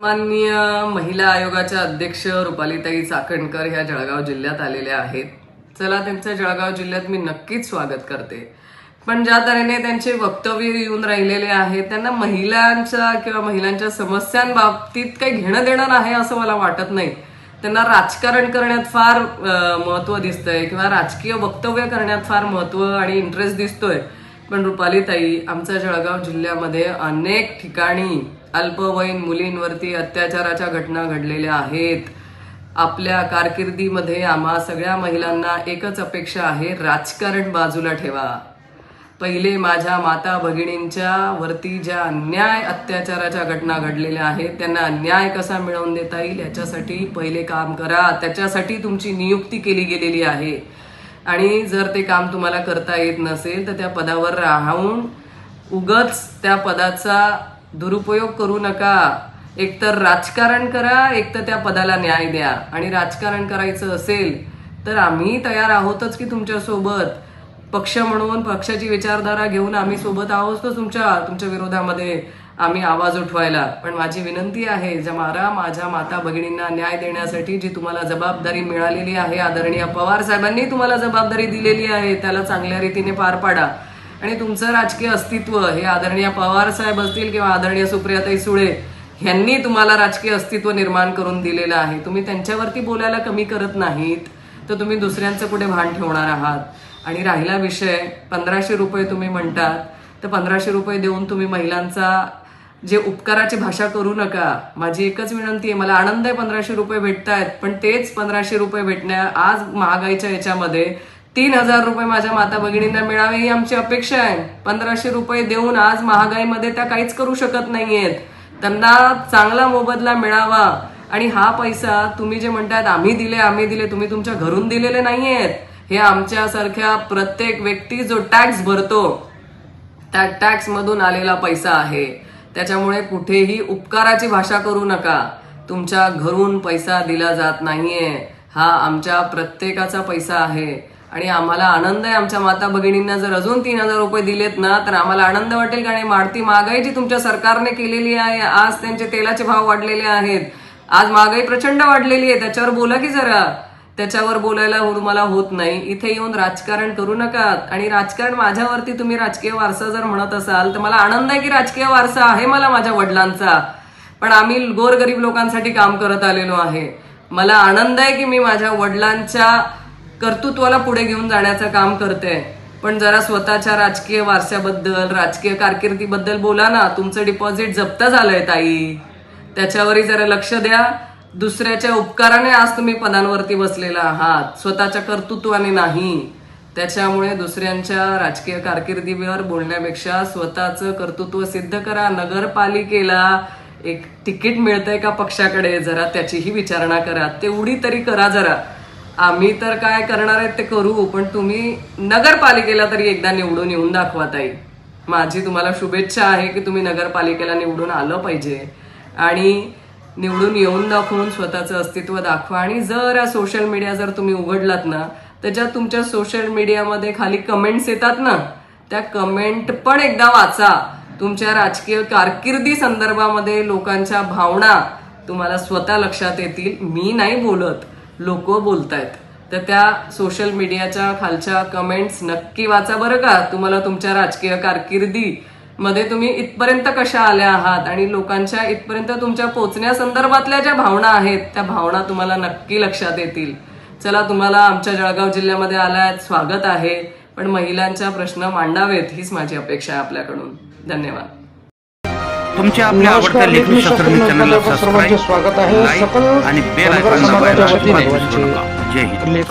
माननीय महिला आयोगाच्या अध्यक्ष रुपालीताई चाकणकर ह्या जळगाव जिल्ह्यात आलेल्या आहेत. चला त्यांचं जळगाव जिल्ह्यात मी नक्कीच स्वागत करते. पण ज्या तऱ्हेने त्यांचे वक्तव्य येऊन राहिलेले आहेत त्यांना महिलांच्या किंवा महिलांच्या समस्यांबाबतीत काही घेणं देणं आहे असं मला वाटत नाही. त्यांना राजकारण करण्यात फार महत्त्व दिसतंय किंवा राजकीय वक्तव्य करण्यात फार महत्त्व आणि इंटरेस्ट दिसतोय. पण रुपालीताई आमच्या जळगाव जिल्ह्यामध्ये अनेक ठिकाणी अल्पवयीन मुलींवरती अत्याचाराच्या घटना घडलेल्या आहेत. आपल्या कारकिर्दीमध्ये आम्हा सगळ्या महिलांना एकच अपेक्षा आहे राजकारण बाजूला ठेवा. पहिले माझ्या माता भगिनींच्या वरती ज्या अन्याय अत्याचाराच्या घटना घडलेल्या आहेत त्यांना अन्याय कसा मिळवून देता येईल याच्यासाठी पहिले काम करा. त्याच्यासाठी तुमची नियुक्ती केली गेलेली आहे. आणि जर ते काम तुम्हाला करता येत नसेल तर त्या पदावर राहून उगच त्या पदाचा दुरुपयोग करू नका. एकतर राजकारण करा एकतर त्या पदाला न्याय द्या. आणि राजकारण करायचं असेल तर आम्ही तयार आहोतच की तुमच्यासोबत पक्ष म्हणून पक्षाची विचारधारा घेऊन आम्ही सोबत आहोत तर तुमच्या तुमच्या विरोधामध्ये? आम्ही आवाज उठवायला. पण माझी विनंती आहे ज्या मारा माझ्या माता भगिनींना न्याय देण्यासाठी जी तुम्हाला जबाबदारी मिळालेली आहे आदरणीय पवार साहेबांनी तुम्हाला जबाबदारी दिलेली आहे त्याला चांगल्या रीतीने पार पाडा. आणि तुमचं राजकीय अस्तित्व हे आदरणीय पवार साहेब असतील किंवा आदरणीय सुप्रियाताई सुळे ह्यांनी तुम्हाला राजकीय अस्तित्व निर्माण करून दिलेलं आहे. तुम्ही त्यांच्यावरती बोलायला कमी करत नाहीत तर तुम्ही दुसऱ्यांचं कुठे भान ठेवणार आहात. आणि राहिला विषय पंधराशे रुपये तुम्ही म्हणतात तर पंधराशे रुपये देऊन तुम्ही महिलांचा जे उपकाराची भाषा करू नका. माझी एकच विनंती आहे मला आनंद आहे पंधराशे रुपये भेटतायत पण तेच पंधराशे रुपये भेटण्या आज महागाईच्या याच्यामध्ये तीन हजार रुपये माझ्या माता भगिनींना मिळावे ही आमची अपेक्षा आहे. पंधराशे रुपये देऊन आज महागाईमध्ये त्या काहीच करू शकत नाहीयेत. त्यांना चांगला मोबदला मिळावा. आणि हा पैसा तुम्ही जे म्हणतात आम्ही दिले आम्ही दिले तुम्ही तुमच्या घरून दिलेले नाहीयेत. हे आमच्यासारख्या प्रत्येक व्यक्ती जो टॅक्स भरतो त्या टॅक्स मधून आलेला पैसा आहे. त्याच्यामुळे कुठेही उपकाराची भाषा करू नका. तुमच्या घरून पैसा दिला जात नाहीये. हा आमच्या प्रत्येकाचा पैसा आहे. आणि आम्हाला आनंद आहे. आमच्या माता भगिनींना जर अजून तीन हजार रुपये दिलेत ना तर आम्हाला आनंद वाटेल कारण वाढती महागाई जी तुमच्या सरकारने केलेली आहे आज त्यांचे तेलाचे भाव वाढलेले आहेत. आज महागाई प्रचंड वाढलेली आहे. त्याच्यावर बोला की जरा. त्याच्यावर बोलायला तुम्हाला होत नाही. इथे येऊन राजकारण करू नका. आणि राजकारण माझ्यावरती तुम्ही राजकीय वारसा जर म्हणत असाल तर मला आनंद आहे की राजकीय वारसा आहे मला माझ्या वडिलांचा. पण आम्ही गोरगरीब लोकांसाठी काम करत आलेलो आहे. मला आनंद आहे की मी माझ्या वडिलांच्या कर्तृत्वाला पुढे घेऊन जाण्याचं काम करते. पण जरा स्वतःच्या राजकीय वारशाबद्दल राजकीय कारकिर्दीबद्दल बोला ना. तुमचं डिपॉझिट जप्त झालंय ताई. त्याच्यावरही जरा लक्ष द्या. दुसऱ्याच्या उपकाराने आज तुम्ही पदांवरती बसलेला आहात. स्वतःच्या कर्तृत्वाने नाही. त्याच्यामुळे दुसऱ्यांच्या राजकीय कारकिर्दीवर बोलण्यापेक्षा स्वतःचं कर्तृत्व सिद्ध करा. नगरपालिकेला एक तिकीट मिळतंय का पक्षाकडे? जरा त्याचीही विचारणा करा. तेवढी तरी करा जरा. आम्ही तर काय करणार आहेत ते करू पण तुम्ही नगरपालिकेला तरी एकदा निवडून येऊन दाखवा ताई. माझी तुम्हाला शुभेच्छा आहे की तुम्ही नगरपालिकेला निवडून आलं पाहिजे. आणि निवडून येऊन दाखवून स्वतःचं अस्तित्व दाखवा. आणि जर या सोशल मीडिया जर तुम्ही उघडलात ना त्याच्यात तुमच्या सोशल मीडियामध्ये खाली कमेंट्स येतात ना त्या कमेंट पण एकदा वाचा. तुमच्या राजकीय कारकिर्दी संदर्भामध्ये लोकांच्या भावना तुम्हाला स्वतः लक्षात येतील. मी नाही बोलत. लोक बोलतायत. तर त्या सोशल मीडियाच्या खालच्या कमेंट्स नक्की वाचा बरं का. तुम्हाला तुमच्या राजकीय कारकिर्दी मध्ये तुम्ही इथपर्यंत कशा आल्या आहात आणि लोकांच्या इथपर्यंत तुमच्या पोचण्यासंदर्भातल्या ज्या भावना आहेत त्या भावना तुम्हाला नक्की लक्षात येतील. चला तुम्हाला आमच्या जळगाव जिल्ह्यामध्ये आलात स्वागत आहे. पण महिलांच्या प्रश्न मांडावेत हीच माझी अपेक्षा आहे आपल्याकडून. धन्यवाद. तुमच्या आपल्या आवडत्या लेखनी शास्त्रज्ञ चॅनलला सबस्क्राईब स्वागत आहे. आणि बेल जय हिंद.